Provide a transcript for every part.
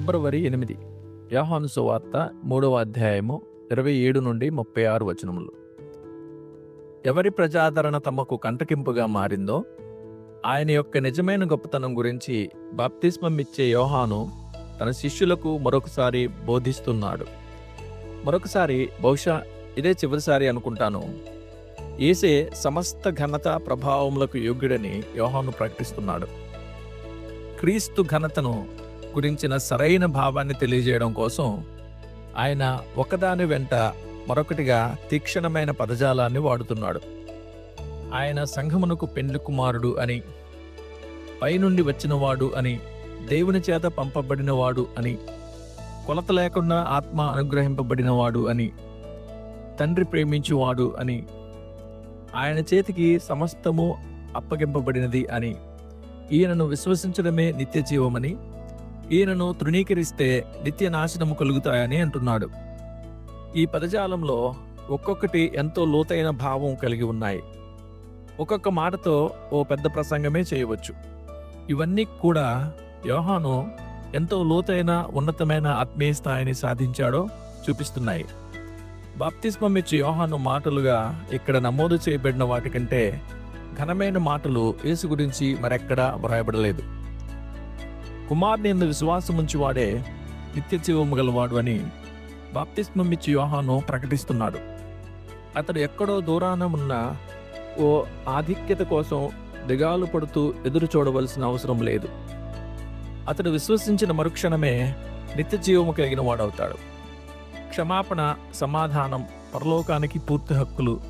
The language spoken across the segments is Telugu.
ఫిబ్రవరి ఎనిమిది. యోహాను సువార్త మూడవ అధ్యాయము ఇరవై ఏడు నుండి ముప్పై ఆరు వచనములు. ఎవరి ప్రజాదరణ తమకు కంటకింపుగా మారిందో ఆయన యొక్క నిజమైన గొప్పతనం గురించి బాప్తిస్మం ఇచ్చే యోహాను తన శిష్యులకు మరొకసారి బోధిస్తున్నాడు. మరొకసారి బహుశా ఇదే చివరిసారి అనుకుంటాను. ఏసే సమస్త ఘనత ప్రభావములకు యోగ్యుడని యోహాను ప్రకటిస్తున్నాడు. క్రీస్తు ఘనతను గురించిన సరైన భావాన్ని తెలియజేయడం కోసం ఆయన ఒకదాని వెంట మరొకటిగా తీక్షణమైన పదజాలాన్ని వాడుతున్నాడు. ఆయన సంఘమునకు పెండ్లి కుమారుడు అని పైనుండి వచ్చినవాడు అని దేవుని చేత పంపబడినవాడు అని కొలత లేకుండా ఆత్మ అనుగ్రహింపబడినవాడు అని తండ్రి ప్రేమించువాడు అని ఆయన చేతికి సమస్తము అప్పగింపబడినది అని ఈయనను విశ్వసించడమే నిత్య జీవమని ఈయనను తృణీకరిస్తే నిత్య నాశనము కలుగుతాయని అంటున్నాడు. ఈ పదజాలంలో ఒక్కొక్కటి ఎంతో లోతైన భావం కలిగి ఉన్నాయి. ఒక్కొక్క మాటతో ఓ పెద్ద ప్రసంగమే చేయవచ్చు. ఇవన్నీ కూడా యోహాను ఎంతో లోతైన ఉన్నతమైన ఆత్మీయ స్థాయిని సాధించాడో చూపిస్తున్నాయి. బాప్తిస్మం ఇచ్చి యోహాను మాటలుగా ఇక్కడ నమోదు చేయబడిన వాటికంటే ఘనమైన మాటలు యేసు గురించి మరెక్కడా వ్రాయబడలేదు. కుమార్ని ఎందు విశ్వాసం ఉంచివాడే నిత్య జీవము గలవాడు అని బాప్తిస్మమిచ్చి యోహాను ప్రకటిస్తున్నాడు. అతడు ఎక్కడో దూరాన ఉన్న ఓ ఆధిక్యత కోసం దిగాలు పడుతూ ఎదురు చూడవలసిన అవసరం లేదు. అతడు విశ్వసించిన మరుక్షణమే నిత్య జీవము కలిగిన వాడవుతాడు క్షమాపణ సమాధానం పరలోకానికి పూర్తి హక్కులు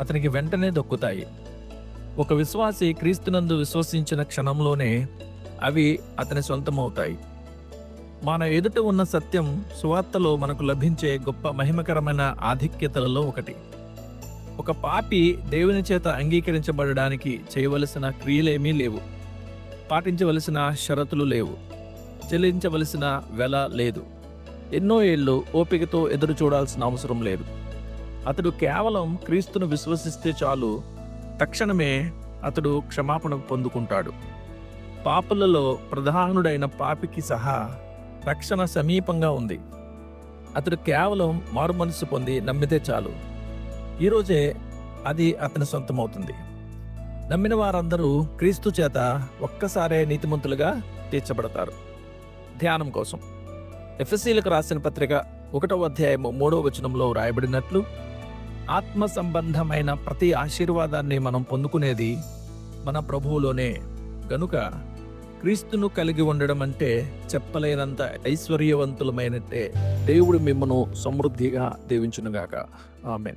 అతనికి వెంటనే దొక్కుతాయి. ఒక విశ్వాసి క్రీస్తునందు విశ్వసించిన క్షణంలోనే అవి అతని సొంతమవుతాయి. మన ఎదుట ఉన్న సత్యం సువార్తలో మనకు లభించే గొప్ప మహిమకరమైన ఆధిక్యతలలో ఒకటి. ఒక పాపి దేవుని చేత అంగీకరించబడడానికి చేయవలసిన క్రియలేమీ లేవు. పాటించవలసిన షరతులు లేవు. చెల్లించవలసిన వెల లేదు. ఎన్నో ఏళ్ళు ఓపికతో ఎదురు చూడాల్సిన అవసరం లేదు. అతడు కేవలం క్రీస్తును విశ్వసిస్తే చాలు తక్షణమే అతడు క్షమాపణ పొందుకుంటాడు. పాపులలో ప్రధానుడైన పాపికి సహా రక్షణ సమీపంగా ఉంది. అతడు కేవలం మారుమనసు పొంది నమ్మితే చాలు. ఈరోజే అది అతని సొంతమవుతుంది. నమ్మిన వారందరూ క్రీస్తు చేత ఒక్కసారే నీతిమంతులుగా తీర్చబడతారు. ధ్యానం కోసం. ఎఫ్ఎస్సీలకు రాసిన పత్రిక ఒకటవ అధ్యాయము మూడవ వచనంలో రాయబడినట్లు ఆత్మ సంబంధమైన ప్రతి ఆశీర్వాదాన్ని మనం పొందుకునేది మన ప్రభువులోనే. గనుక క్రీస్తును కలిగి ఉండడం అంటే చెప్పలేనంత ఐశ్వర్యవంతులమైనట్టే. దేవుడు మిమ్మను సమృద్ధిగా దీవించునుగాక. ఆమెన్.